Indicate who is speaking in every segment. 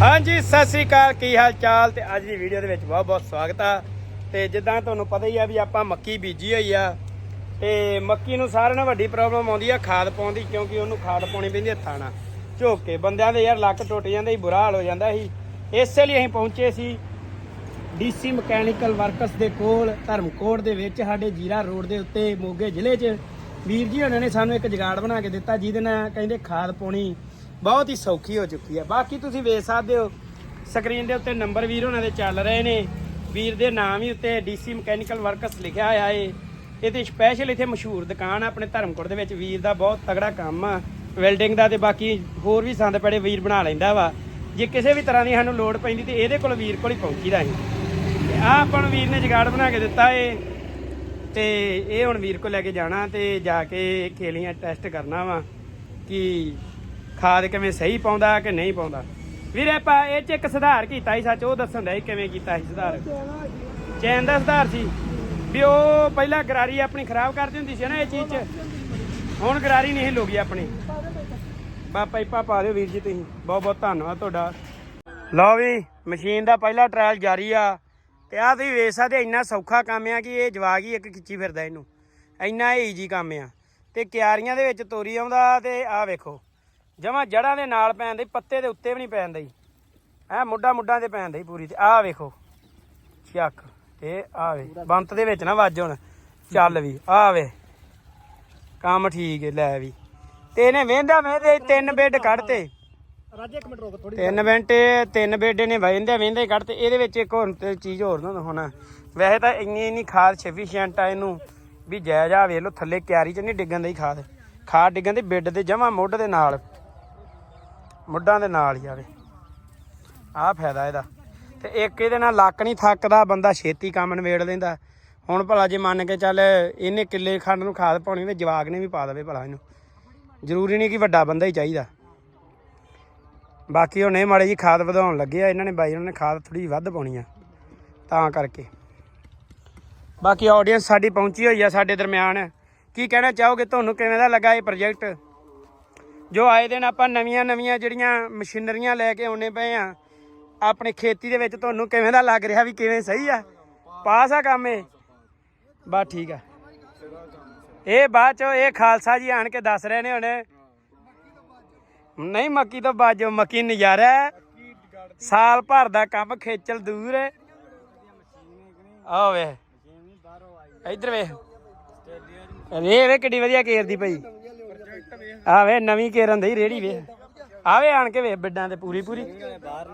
Speaker 1: ਹਾਂਜੀ, ਸਤਿ ਸ੍ਰੀ ਅਕਾਲ, ਕੀ ਹਾਲ ਚਾਲ ਤੇ ਅੱਜ ਦੀ ਵੀਡੀਓ ਦੇ ਵਿੱਚ ਬਹੁਤ ਬਹੁਤ ਸਵਾਗਤ ਆ। ਤੇ ਜਿੱਦਾਂ ਤੁਹਾਨੂੰ ਪਤਾ ਹੀ ਆ ਵੀ ਆਪਾਂ ਮੱਕੀ ਬੀਜੀ ਹੋਈ ਆ। ਤੇ ਮੱਕੀ ਨੂੰ ਸਾਰਿਆਂ ਨਾਲੋਂ ਵੱਡੀ ਪ੍ਰੋਬਲਮ ਆਉਂਦੀ ਆ ਖਾਦ ਪਾਉਣ ਦੀ, ਕਿਉਂਕਿ ਉਹਨੂੰ ਖਾਦ ਪਾਉਣੀ ਪੈਂਦੀ ਹੱਥਾਂ ਨਾਲ ਝੋਕ ਕੇ ਬੰਦਿਆਂ ਦੇ ਯਾਰ, ਲੱਕ ਟੁੱਟ ਜਾਂਦੇ ਸੀ, ਬੁਰਾ ਹਾਲ ਹੋ ਜਾਂਦਾ ਸੀ। ਇਸੇ ਲਈ ਅਸੀਂ ਪਹੁੰਚੇ ਸੀ ਡੀਸੀ ਮਕੈਨੀਕਲ ਵਰਕਸ ਦੇ ਕੋਲ, ਧਰਮਕੋਟ ਦੇ ਵਿੱਚ, ਸਾਡੇ ਜੀਰਾ ਰੋਡ ਦੇ ਉੱਤੇ, ਮੋਗੇ ਜ਼ਿਲ੍ਹੇ 'ਚ। ਵੀਰ ਜੀ, ਉਹਨਾਂ ਨੇ ਸਾਨੂੰ ਇੱਕ ਜਗਾੜ ਬਣਾ ਕੇ ਦਿੱਤਾ, ਜਿਹਦੇ ਨਾਲ ਕਹਿੰਦੇ ਖਾਦ ਪਾਉਣੀ ਬਹੁਤ ਹੀ ਸੌਖੀ ਹੋ ਚੁੱਕੀ ਹੈ। ਬਾਕੀ ਤੁਸੀਂ ਵੇਖ ਸਕਦੇ ਹੋ ਸਕਰੀਨ ਦੇ ਉੱਤੇ ਨੰਬਰ ਵੀਰ ਉਹਨਾਂ ਦੇ ਚੱਲ ਰਹੇ ਨੇ। ਵੀਰ ਦੇ ਨਾਮ ਹੀ ਉੱਤੇ ਡੀਸੀ ਮਕੈਨੀਕਲ ਵਰਕਸ ਲਿਖਿਆ ਹੋਇਆ ਏ। ਇਹ ਤੇ ਸਪੈਸ਼ਲ ਇੱਥੇ ਮਸ਼ਹੂਰ ਦੁਕਾਨ ਆ, ਆਪਣੇ ਧਰਮਕੋਟ ਦੇ ਵਿੱਚ। ਵੀਰ ਦਾ ਬਹੁਤ ਤਗੜਾ ਕੰਮ ਆ ਵੈਲਡਿੰਗ ਦਾ ਤੇ ਬਾਕੀ ਹੋਰ ਵੀ ਸੰਦ ਪੜੇ ਵੀਰ ਬਣਾ ਲੈਂਦਾ ਵਾ। ਜੇ ਕਿਸੇ ਵੀ ਤਰ੍ਹਾਂ ਦੀ ਸਾਨੂੰ ਲੋੜ ਪੈਂਦੀ ਤੇ ਇਹਦੇ ਕੋਲ ਵੀਰ ਕੋਲ ਹੀ ਪਹੁੰਚੀਦਾ ਅਸੀਂ ਤੇ ਆ ਆਪਾਂ ਨੂੰ ਵੀਰ ਨੇ ਜਗਾੜ ਬਣਾ ਕੇ ਦਿੱਤਾ ਏ। ਤੇ ਇਹ ਹੁਣ ਵੀਰ ਕੋਲ ਲੈ ਕੇ ਜਾਣਾ ਤੇ ਜਾ ਕੇ ਖੇਲੀਆਂ ਟੈਸਟ ਕਰਨਾ ਵਾ ਕਿ ਖਾਦ ਕਿਵੇਂ ਸਹੀ ਪਾਉਂਦਾ ਕਿ ਨਹੀਂ ਪਾਉਂਦਾ? ਵੀਰੇ, ਆਪਾਂ ਇਹ ਚ ਇੱਕ ਸੁਧਾਰ ਕੀਤਾ ਸੀ, ਸੱਚ ਉਹ ਦੱਸਣ ਦਾ ਕਿਵੇਂ ਕੀਤਾ ਸੀ ਸੁਧਾਰ। ਚੈਨ ਦਾ ਸੁਧਾਰ ਸੀ। ਵੀ ਉਹ ਪਹਿਲਾਂ ਗਰਾਰੀ ਆਪਣੀ ਖਰਾਬ ਕਰਦੀ ਹੁੰਦੀ ਸੀ ਨਾ ਇਹ ਚੀਜ਼ ਚ। ਹੁਣ ਗਰਾਰੀ ਨਹੀਂ ਲੋਗੀ ਆਪਣੀ। ਪਾਪਾ ਪਾਈਪਾ ਪਾ ਦਿਓ ਵੀਰ ਜੀ ਤੁਸੀਂ। ਬਹੁਤ ਬਹੁਤ ਧੰਨਵਾਦ ਤੁਹਾਡਾ। ਲਓ ਵੀ, ਮਸ਼ੀਨ ਦਾ ਪਹਿਲਾ ਟ੍ਰਾਇਲ ਜਾਰੀ ਆ। ਤੇ ਆ ਤੁਸੀਂ ਵੇਖ ਸਕਦੇ ਇੰਨਾ ਸੌਖਾ ਕੰਮ ਆ ਕਿ ਇਹ ਜਵਾਗ ਹੀ ਇੱਕ ਖਿੱਚੀ ਫਿਰਦਾ ਇਹਨੂੰ। ਇੰਨਾ ਈਜੀ ਕੰਮ ਆ। ਤੇ ਕਿਆਰੀਆਂ ਦੇ ਵਿੱਚ ਤੋਰੀ ਆਉਂਦਾ ਤੇ ਆ ਵੇਖੋ। ਜਮਾ ਜੜਾਂ ਦੇ ਨਾਲ ਪੈਂਦਾ ਪੱਤੇ ਦੇ ਉੱਤੇ ਵੀ ਨਹੀਂ ਪੈਂਦਾ ਜੀ ਐ ਮੁੱਢਾ ਮੁੱਢਾਂ ਤੇ ਪੈਂਦਾ ਜੀ ਪੂਰੀ ਤੇ। ਆ ਵੇਖੋ ਚੱਕ ਤੇ ਆ ਵੇ ਬੰਤ ਦੇ ਵਿੱਚ ਨਾ ਵੱਜ ਹੁਣ ਚੱਲ ਵੀ ਆ ਵੇ। ਕੰਮ ਠੀਕ ਹੈ ਲੈ ਵੀ। ਤੇ ਇਹਨੇ ਵੇਂਦਾ ਵੇਂਦੇ ਤਿੰਨ ਬੈੱਡ ਕੱਢਤੇ।
Speaker 2: ਰਾਜੇ ਇੱਕ ਮਿੰਟ ਰੁਕ ਥੋੜੀ
Speaker 1: ਤਿੰਨ ਮਿੰਟ ਤਿੰਨ ਬੇਡੇ ਨੇ ਵਹਿੰਦੇ ਵਹਿੰਦੇ ਕੱਢ ਤੇ ਇਹਦੇ ਵਿੱਚ ਇੱਕ ਹੋਰ ਤੇ ਚੀਜ਼ ਹੋਰ ਨਾ ਹੋਣਾ ਵੈਸੇ ਤਾਂ ਇੰਨੀ ਇੰਨੀ ਖਾਦ ਸਫੀਸ਼ੀਐਂਟ ਆ ਇਹਨੂੰ ਵੀ ਜਾਇਜ਼ ਆ ਵੇਖ ਲਓ ਥੱਲੇ ਕਿਆਰੀ ਚ ਨਹੀਂ ਡਿੱਗਣ ਦੀ ਖਾਦ। ਖਾਦ ਡਿੱਗਣ ਦੀ ਬਿੱਡ ਤੇ ਜਮਾ ਮੁੱਢ ਦੇ ਨਾਲ। ਮੁੱਢਾਂ ਦੇ ਨਾਲ ਹੀ ਆਵੇ। ਆਹ ਫਾਇਦਾ ਇਹਦਾ। ਤੇ ਇੱਕ ਇਹਦੇ ਨਾਲ ਲੱਕ ਨਹੀਂ ਥੱਕਦਾ, ਬੰਦਾ ਛੇਤੀ ਕੰਮ ਨਿਬੇੜ ਲੈਂਦਾ। ਹੁਣ ਭਲਾ ਜੇ ਮੰਨ ਕੇ ਚੱਲ ਇਹਨੇ ਕਿੱਲੇ ਖੰਡ ਨੂੰ ਖਾਦ ਪਾਉਣੀ ਤੇ ਜਵਾਗ ਨੇ ਵੀ ਪਾ ਦੇਵੇ ਭਲਾ ਇਹਨੂੰ। ਜ਼ਰੂਰੀ ਨਹੀਂ ਕਿ ਵੱਡਾ ਬੰਦਾ ਹੀ ਚਾਹੀਦਾ। ਬਾਕੀ ਉਹਨੇ ਮਾੜੇ ਜੀ ਖਾਦ ਵਧਾਉਣ ਲੱਗੇ ਆ, ਇਹਨਾਂ ਨੇ ਬਾਈ ਉਹਨਾਂ ਨੇ ਖਾਦ ਥੋੜੀ ਵੱਧ ਪਾਉਣੀ ਆ, ਤਾਂ ਕਰਕੇ। ਬਾਕੀ ਆਡੀਅנס ਸਾਡੀ ਪਹੁੰਚੀ ਹੋਈ ਆ ਸਾਡੇ ਦਰਮਿਆਨ। ਕੀ ਕਹਿਣਾ ਚਾਹੋਗੇ? ਤੁਹਾਨੂੰ ਕਿਵੇਂ ਦਾ ਲੱਗਾ ਇਹ ਪ੍ਰੋਜੈਕਟ ਜੋ ਆਏ ਦਿਨ ਆਪਾਂ ਨਵੀਆਂ ਨਵੀਆਂ ਜਿਹੜੀਆਂ ਮਸ਼ੀਨਰੀਆਂ ਲੈ ਕੇ ਆਉਣੇ ਪਏ ਆ, ਆਪਣੇ ਖੇਤੀ ਦੇ ਵਿੱਚ ਤੁਹਾਨੂੰ ਕਿਵੇਂ ਦਾ ਲੱਗ ਰਿਹਾ ਵੀ ਕਿਵੇਂ ਸਹੀ ਆ? ਪਾਸ ਆ ਕੰਮ ਇਹ? ਬਸ ਠੀਕ ਆ। ਇਹ ਬਾਅਦ ਚ ਇਹ ਖਾਲਸਾ ਜੀ ਆਣ ਕੇ ਦੱਸ ਰਹੇ ਨੇ ਹੁਣ। ਨਹੀਂ, ਮੱਕੀ ਤੋਂ ਬਾਜੋ ਮੱਕੀ ਨਜ਼ਾਰਾ ਸਾਲ ਭਰ ਦਾ ਕੰਮ ਖੇਚਲ ਦੂਰ ਹੈ। ਆ ਵੇ ਇੱਧਰ ਵੇ ਵੇ ਵੇ ਕਿੱਡੀ ਵਧੀਆ ਕੇਰਦੀ ਪਈ। ਆ ਵੇ ਨਵੀਂ ਕੇਰਨ ਦੀ ਰੇੜੀ ਵੇ। ਆਵੇ ਆਣ ਕੇ ਵੇ ਬਿੱਡਾਂ ਤੇ ਪੂਰੀ ਪੂਰੀ।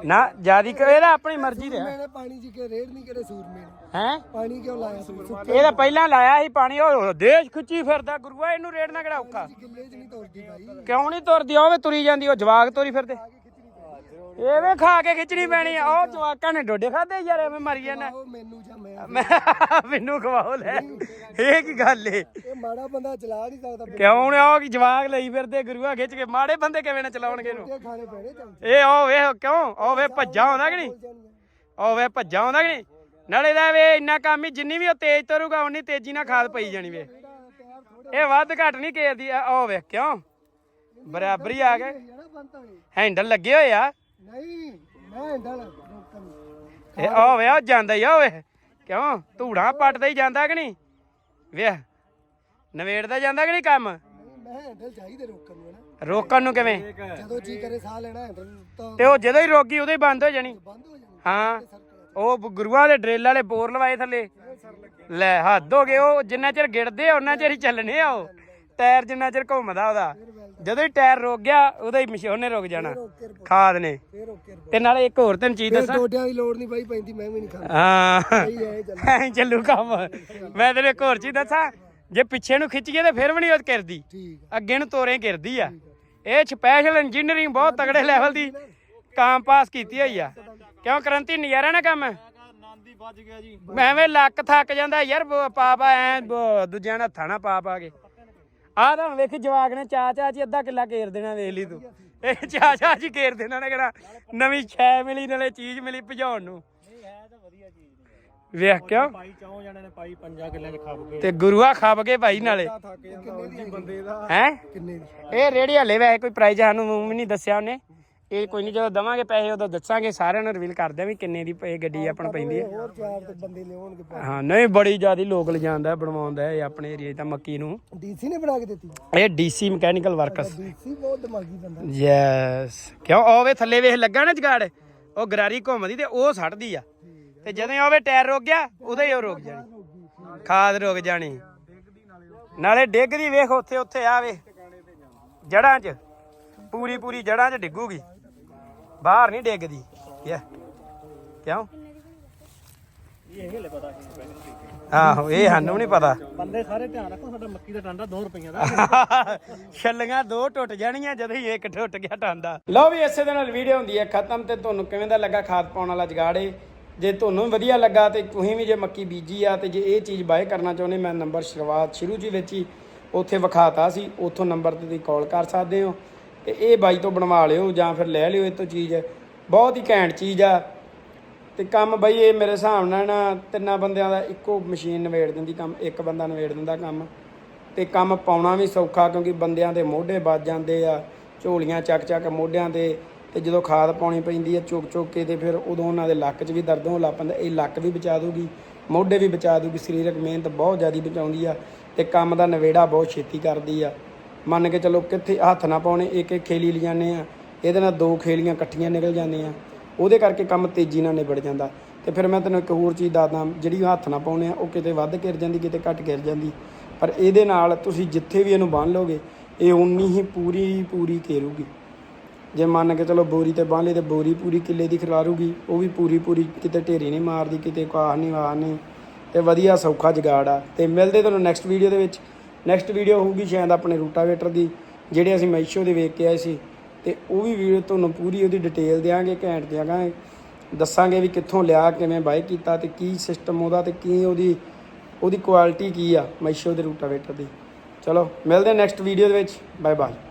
Speaker 1: ਨਾ ਜਿਆਦੀ ਕਰੇ ਇਹਦਾ ਆਪਣੀ ਮਰਜ਼ੀ ਦੇ
Speaker 2: ਮੈਨੇ ਪਾਣੀ ਜੀ ਕੇ ਰੇਡ ਨਹੀਂ ਕਰੇ ਸੂਰ ਮੇ
Speaker 1: ਹੈ?
Speaker 2: ਪਾਣੀ ਕਿਉਂ ਲਾਇਆ ਸੂਰ
Speaker 1: ਇਹ ਤਾਂ ਪਹਿਲਾਂ ਲਾਇਆ ਸੀ ਪਾਣੀ ਉਹ ਦੇਸ਼ ਖੁੱਚੀ ਫਿਰਦਾ ਗੁਰੂਆ ਇਹਨੂੰ ਰੇੜਨਾ ਕਿਹੜਾ ਔਖਾ?
Speaker 2: ਕਿੱਲੇ ਚ ਨਹੀਂ ਤੋੜਦੀ ਭਾਈ
Speaker 1: ਕਿਉਂ ਨਹੀਂ ਤੁਰਦੀ? ਉਹ ਵੇ ਤੁਰੀ ਜਾਂਦੀ ਉਹ ਜਵਾਗ ਤੋਰੀ ਫਿਰਦੇ। ਇਹ ਵੇ ਖਾ ਕੇ ਖਿੱਚਣੀ ਪੈਣੀ ਆ। ਉਹ ਜਵਾਕਾਂ ਨੇ ਡੋਡੇ ਖਾਦੇ ਯਾਰ ਐਵੇਂ ਮਰੀ ਜਾਂਦਾ
Speaker 2: ਉਹ ਮੈਨੂੰ ਜਾਂ ਮੈਂ
Speaker 1: ਮੈਨੂੰ ਖਵਾਓ ਲੈ। ਇਹ ਕੀ ਗੱਲ ਏ?
Speaker 2: ਇਹ ਮਾੜਾ ਬੰਦਾ ਚਲਾ ਨਹੀਂ ਸਕਦਾ
Speaker 1: ਕਿਉਂ ਨੇ ਉਹ ਕੀ ਜਵਾਗ ਲਈ ਫਿਰਦੇ ਗੁਰੂਆ ਖਿੱਚ ਕੇ। ਮਾੜੇ ਬੰਦੇ ਕਿਵੇਂ ਨਾ ਚਲਾਉਣਗੇ ਇਹਨੂੰ?
Speaker 2: ਇਹ
Speaker 1: ਉਹ ਵੇ ਕਿਉਂ? ਉਹ ਵੇ ਭੱਜਾ ਆਉਂਦਾ ਕਿ ਨਹੀਂ? ਉਹ ਵੇ ਭੱਜਾ ਆਉਂਦਾ ਕਿ ਨਹੀਂ? ਨਾਲੇ ਦਾ ਵੇ ਇੰਨਾ ਕੰਮ ਹੀ ਜਿੰਨੀ ਵੀ ਉਹ ਤੇਜ਼ ਤਰੂਗਾ ਉਨੀ ਤੇਜ਼ੀ ਨਾਲ ਖਾਦ ਪਈ ਜਾਣੀ ਵੇ। ਇਹ ਵੱਧ ਘੱਟ ਨਹੀਂ ਕੇਰਦੀ ਆ ਉਹ ਵੇ ਕਿਉਂ? ਬਰਾਬਰੀ ਆ ਗਏ। ਹੈਂਡਲ ਲੱਗੇ ਹੋਏ ਆ।
Speaker 2: ਨਹੀਂ, ਮੈਂ ਹਿੰਡਲ ਰੋਕਣ
Speaker 1: ਇਹ ਉਹ ਵੇ ਉਹ ਜਾਂਦਾ ਹੀ ਆ ਓਏ। ਕਿਉਂ? ਧੂੜਾ ਪੱਟਦਾ ਹੀ ਜਾਂਦਾ ਕਿ ਨਹੀਂ? ਵੇਖ ਨਵੇੜਦਾ ਜਾਂਦਾ ਕਿ ਨਹੀਂ ਕੰਮ?
Speaker 2: ਮੈਂ ਹਿੰਡਲ ਚਾਹੀਦੇ ਰੋਕਣ ਨੂੰ ਨਾ
Speaker 1: ਰੋਕਣ ਨੂੰ ਕਿਵੇਂ?
Speaker 2: ਜਦੋਂ ਜੀ ਕਰੇ ਸਾਹ ਲੈਣਾ ਹਿੰਡਲ ਤਾਂ
Speaker 1: ਤੇ ਉਹ ਜਦੋਂ ਹੀ ਰੋਗੀ, ਉਦੋਂ ਹੀ ਬੰਦ ਹੋ ਜਾਣੀ।
Speaker 2: ਬੰਦ ਹੋ ਜਾਣਾ
Speaker 1: ਹਾਂ ਉਹ ਗੁਰੂਆਂ ਦੇ ਡਰੇਲ ਵਾਲੇ ਬੋਰ ਲਵਾਏ ਥੱਲੇ। ਲੈ, ਹੱਦ ਹੋ ਗਏ, ਉਹ ਜਿੰਨਾ ਚਿਰ ਗਿੜਦੇ ਆ ਉਹਨਾਂ ਚਿਰ ਹੀ ਚੱਲਣੇ ਆ ਉਹ। ਟਾਇਰ ਜਿੰਨਾ ਚਿਰ ਘੁੰਮਦਾ ਉਹਦਾ। ਜਦੋਂ ਹੀ ਟਾਇਰ ਰੁਕ ਗਿਆ ਉਦੋਂ ਹੀ ਮਸ਼ੀਨ ਨੇ ਰੁਕ ਜਾਣਾ। ਖਾਦ ਨੇ।
Speaker 2: ਫੇਰ ਓਕੇ ਰਿਪੋਰਟ।
Speaker 1: ਤੇ ਨਾਲੇ ਇੱਕ ਹੋਰ ਤੈਨੂੰ ਚੀਜ਼
Speaker 2: ਫੇਰ
Speaker 1: ਦੱਸਾਂ।
Speaker 2: ਡੋਡਿਆਂ ਦੀ ਲੋੜ ਨਹੀਂ ਬਾਈ ਪੈਂਦੀ ਮੈਂ ਵੀ ਨਹੀਂ ਖਾਂਦਾ।
Speaker 1: ਹਾਂ।
Speaker 2: ਸਹੀ ਹੈ ਇਹ ਚੱਲ।
Speaker 1: ਐਂ ਚੱਲੂ ਕੰਮ। ਮੈਂ ਤੈਨੂੰ ਇੱਕ ਹੋਰ ਚੀਜ਼ ਦੱਸਾਂ। ਜੇ ਪਿੱਛੇ ਨੂੰ ਖਿੱਚੀਏ ਤੇ ਫਿਰ ਵੀ ਨਹੀਂ ਉਹ ਕਰਦੀ।
Speaker 2: ਠੀਕ
Speaker 1: ਅੱਗੇ ਨੂੰ ਤੋਰੇ ਗਿਰਦੀ ਆ। ਇਹ ਸਪੈਸ਼ਲ ਇੰਜੀਨੀਅਰਿੰਗ ਬਹੁਤ ਤਗੜੇ ਲੈਵਲ ਦੀ ਕਾਮ ਪਾਸ ਕੀਤੀ ਹੋਈ ਆ। ਕਿਉਂ ਕ੍ਰਾਂਤੀ ਨਜ਼ਾਰਾ ਨਾ ਕੰਮ?
Speaker 2: ਨਾਂਦੀ ਵੱਜ ਗਿਆ ਜੀ।
Speaker 1: ਮੈਂ ਐਵੇਂ ਲੱਕ ਥੱਕ ਜਾਂਦਾ ਯਾਰ ਬ- ਪਾ ਪਾ ਐ ਬ- ਦੂਜਿਆਂ ਨਾਲ ਹੱਥਾਂ ਨਾਲ ਪਾ ਪਾ ਕੇ ਆਹ ਤਾਂ ਵੇਖ ਜਵਾਕ ਨੇ ਚਾ ਚਾ ਚ ਅੱਧਾ ਕਿੱਲਾ ਕੇਰ ਦੇਣਾ ਵੇਖ ਲਈ ਤੂੰ। ਇਹ ਚਾ ਚਾ ਚ ਕੇਰ ਦੇਣਾ ਨੇ ਕਿਹੜਾ ਨਵੀਂ ਛੈ ਮਿਲੀ ਨਾਲੇ ਚੀਜ਼ ਮਿਲੀ ਭਜਾਉਣ ਨੂੰ।
Speaker 2: ਨਹੀਂ ਹੈ ਤਾਂ ਵਧੀਆ ਚੀਜ਼
Speaker 1: ਵੇਖ ਕਿਉਂ?
Speaker 2: ਪਾਈ ਚੌਂ ਜਣਿਆਂ ਨੇ ਪਾਈ ਪੰਜਾਂ ਕਿੱਲਿਆਂ ਚ ਖਾਬ ਕੇ।
Speaker 1: ਤੇ ਗੁਰੂਆ ਖਾਬ ਕੇ ਭਾਈ ਨਾਲੇ।
Speaker 2: ਬੰਦੇ ਦਾ?
Speaker 1: ਹੈ?
Speaker 2: ਕਿੰਨੇ ਦੀ?
Speaker 1: ਇਹ ਰੇੜੀ ਹਲੇ ਵੈਸੇ ਕੋਈ ਪ੍ਰਾਈਜ਼ ਸਾਨੂੰ ਵੀ ਨਹੀਂ ਦੱਸਿਆ ਉਹਨੇ। ਇਹ ਕੋਈ ਨਹੀਂ ਜਦੋਂ ਦਵਾਂਗੇ ਪੈਸੇ ਉਦੋਂ ਦੱਸਾਂਗੇ ਸਾਰਿਆਂ ਨੂੰ ਰਿਵੀਲ ਕਰਦੇ ਆ ਵੀ ਕਿੰਨੇ ਦੀ ਇਹ ਗੱਡੀ ਆਪਣ ਪੈਂਦੀ ਹੈ।
Speaker 2: ਹੋਰ ਚਾਰ ਤੇ ਬੰਦੇ ਲਿਆਉਣਗੇ
Speaker 1: ਹਾਂ ਨਹੀਂ ਬੜੀ ਜ਼ਿਆਦੀ ਲੋਕ ਲਿਜਾਂਦਾ ਬਣਵਾਉਂਦਾ ਇਹ ਆਪਣੇ ਏਰੀਆ ਤਾਂ ਮੱਕੀ ਨੂੰ।
Speaker 2: ਡੀਸੀ ਨੇ ਬਣਾ ਕੇ ਦਿੱਤੀ?
Speaker 1: ਇਹ ਡੀਸੀ ਮਕੈਨੀਕਲ ਵਰਕਸ
Speaker 2: ਡੀਸੀ ਬਹੁਤ ਦਿਮਾਗੀ ਬੰਦਾ।
Speaker 1: ਯੈਸ। ਕਿਉਂ? ਆਵੇ ਥੱਲੇ ਵੇਖ ਲੱਗਾ ਨਾ ਜਗਾੜ? ਉਹ ਗਰਾਰੀ ਘੁੰਮਦੀ ਤੇ ਉਹ ਸੱਟਦੀ ਆ। ਤੇ ਜਦੋਂ ਆਵੇ ਟਾਇਰ ਰੁਕ ਗਿਆ ਉਦੋਂ ਹੀ ਉਹ ਰੁਕ ਜਾਣੀ। ਖਾਦ ਰੁਕ ਜਾਣੀ। ਨਾਲੇ ਡਿੱਗਦੀ ਵੇਖ ਉੱਥੇ ਉੱਥੇ ਆਵੇ ਜੜਾਂ 'ਚ। ਪੂਰੀ ਪੂਰੀ ਜੜਾਂ 'ਚ ਡਿੱਗੂਗੀ। ਬਾਹਰ ਨਹੀਂ ਡਿੱਗਦੀ। ਯਾ ਕਿਉਂ?
Speaker 2: ਇਹ ਹਲੇ ਪਤਾ
Speaker 1: ਆਹੋ ਇਹ ਸਾਨੂੰ ਨਹੀਂ ਪਤਾ।
Speaker 2: ਬੰਦੇ ਸਾਰੇ ਧਿਆਨ ਰੱਖੋ ਸਾਡਾ ਮੱਕੀ ਦਾ ਟਾਂਡਾ 2 ਰੁਪਈਆਂ ਦਾ।
Speaker 1: ਛੱਲੀਆਂ ਦੋ ਟੁੱਟ ਜਾਣੀਆਂ ਜਦੋਂ ਹੀ ਇੱਕ ਟੁੱਟ ਗਿਆ ਟਾਂਡਾ। ਲਓ ਵੀ ਇਸੇ ਦੇ ਨਾਲ ਵੀਡੀਓ ਹੁੰਦੀ ਹੈ ਖਤਮ ਤੇ ਤੁਹਾਨੂੰ ਕਿਵੇਂ ਦਾ ਲੱਗਾ ਖਾਦ ਪਾਉਣ ਵਾਲਾ ਜਗਾੜੇ ਜੇ ਤੁਹਾਨੂੰ ਵਧੀਆ ਲੱਗਾ ਤੇ ਤੁਸੀਂ ਵੀ ਜੇ ਮੱਕੀ ਬੀਜੀ ਆ ਤੇ ਜੇ ਇਹ ਚੀਜ਼ ਬਾਏ ਕਰਨਾ ਚਾਹੁੰਦੇ ਮੈਂ ਨੰਬਰ ਸ਼ੁਰੂਆਤ ਸ਼ੁਰੂ ਜੀ ਵਿੱਚ ਹੀ ਉੱਥੇ ਵਿਖਾਤਾ ਸੀ ਉੱਥੋਂ ਨੰਬਰ ਤੇ ਤੁਸੀਂ ਕਾਲ ਕਰ ਸਕਦੇ ਹੋ। ਤੇ ਇਹ ਬਾਈ ਤੋਂ ਬਣਵਾ ਲਿਓ ਜਾਂ ਫਿਰ ਲੈ ਲਿਓ ਇਹ ਤੋਂ ਚੀਜ਼। ਬਹੁਤ ਹੀ ਘੈਂਟ ਚੀਜ਼ ਆ। ਤੇ ਕੰਮ ਬਈ ਇਹ ਮੇਰੇ ਹਿਸਾਬ ਨਾਲ ਨਾ ਤਿੰਨਾਂ ਬੰਦਿਆਂ ਦਾ ਇੱਕੋ ਮਸ਼ੀਨ ਨਵੇੜ ਦਿੰਦੀ ਕੰਮ, ਇੱਕ ਬੰਦਾ ਨਵੇੜ ਦਿੰਦਾ ਕੰਮ। ਤੇ ਕੰਮ ਪਾਉਣਾ ਵੀ ਸੌਖਾ ਕਿਉਂਕਿ ਬੰਦਿਆਂ ਦੇ ਮੋਢੇ ਵੱਜ ਜਾਂਦੇ ਆ, ਝੋਲੀਆਂ ਚੱਕ ਚੱਕ ਮੋਢਿਆਂ ਤੇ ਤੇ ਜਦੋਂ ਖਾਦ ਪਾਉਣੀ ਪੈਂਦੀ ਆ ਚੁੱਕ ਚੁੱਕ ਕੇ ਤੇ ਫਿਰ ਉਦੋਂ ਉਹਨਾਂ ਦੇ ਲੱਕ 'ਚ ਵੀ ਦਰਦ ਹੋਣ ਲੱਗ ਪੈਂਦਾ, ਇਹ ਲੱਕ ਵੀ ਬਚਾ ਦੂਗੀ, ਮੋਢੇ ਵੀ ਬਚਾ ਦੂਗੀ, ਸਰੀਰਕ ਮਿਹਨਤ ਬਹੁਤ ਜ਼ਿਆਦਾ ਬਚਾਉਂਦੀ ਆ ਤੇ ਕੰਮ ਦਾ ਨਵੇੜਾ ਬਹੁਤ ਛੇਤੀ ਕਰਦੀ ਆ। ਮੰਨ ਕੇ ਚਲੋ ਕਿੱਥੇ ਹੱਥ ਨਾ ਪਾਉਣੇ, ਇੱਕ ਇੱਕ ਖੇਲੀ ਲਿਜਾਨੇ ਆ, ਇਹਦੇ ਨਾਲ ਦੋ ਖੇਲੀਆਂ ਇਕੱਠੀਆਂ ਨਿਕਲ ਜਾਂਦੀਆਂ, ਉਹਦੇ ਕਰਕੇ ਕੰਮ ਤੇਜ਼ੀ ਨਾਲ ਨਿਬੜ ਜਾਂਦਾ। ਤੇ ਫਿਰ ਮੈਂ ਤੈਨੂੰ ਇੱਕ ਹੋਰ ਚੀਜ਼ ਦੱਸਦਾ, ਜਿਹੜੀ ਹੱਥ ਨਾ ਪਾਉਣੇ ਆ, ਉਹ ਕਿਤੇ ਵੱਧ ਘਿਰ ਜਾਂਦੀ, ਕਿਤੇ ਘੱਟ ਘਿਰ ਜਾਂਦੀ। ਪਰ ਇਹਦੇ ਨਾਲ ਤੁਸੀਂ ਜਿੱਥੇ ਵੀ ਇਹਨੂੰ ਬੰਨ ਲਓਗੇ, ਇਹ ਉਨੀ ਹੀ ਪੂਰੀ ਪੂਰੀ ਘੇਰੂਗੀ। ਜੇ ਮੰਨ ਕੇ ਚਲੋ ਬੋਰੀ ਤੇ ਬੰਨ ਲਈ ਤੇ ਬੋਰੀ ਪੂਰੀ ਕਿੱਲੇ ਦੀ ਖਿਲਾਰੂਗੀ, ਉਹ ਵੀ ਪੂਰੀ ਪੂਰੀ ਕਿਤੇ ਢੇਰੀ ਨਹੀਂ ਮਾਰਦੀ, ਕਿਤੇ ਕਾਹ ਨਹੀਂ ਆਹ ਨਹੀਂ। ਤੇ ਵਧੀਆ ਸੌਖਾ ਜਗਾੜ ਆ। ਤੇ ਮਿਲਦੇ ਤੁਹਾਨੂੰ ਨੈਕਸਟ ਵੀਡੀਓ ਦੇ ਵਿੱਚ। ਨੈਕਸਟ ਵੀਡੀਓ ਹੋਊਗੀ ਸ਼ਾਇਦ ਆਪਣੇ ਰੂਟਾਵੇਟਰ ਦੀ, ਜਿਹੜੇ ਅਸੀਂ ਮੈਸ਼ੋ ਦੇ ਵੇਖ ਕੇ ਆਏ ਸੀ। ਤੇ ਉਹ ਵੀ ਵੀਡੀਓ ਤੁਹਾਨੂੰ ਪੂਰੀ ਉਹਦੀ ਡਿਟੇਲ ਦਿਆਂਗੇ, ਘੈਂਟ ਦਿਆਂਗੇ। ਦੱਸਾਂਗੇ ਵੀ ਕਿੱਥੋਂ ਲਿਆ, ਕਿਵੇਂ ਬਾਏ ਕੀਤਾ ਤੇ ਕੀ ਸਿਸਟਮ ਉਹਦਾ ਤੇ ਕੀ ਉਹਦੀ ਉਹਦੀ ਕੁਆਲਿਟੀ ਕੀ ਆ ਮੈਸ਼ੋ ਦੇ ਰੂਟਾਵੇਟਰ ਦੀ। ਚਲੋ, ਮਿਲਦੇ ਨੈਕਸਟ ਵੀਡੀਓ ਦੇ ਵਿੱਚ। Bye bye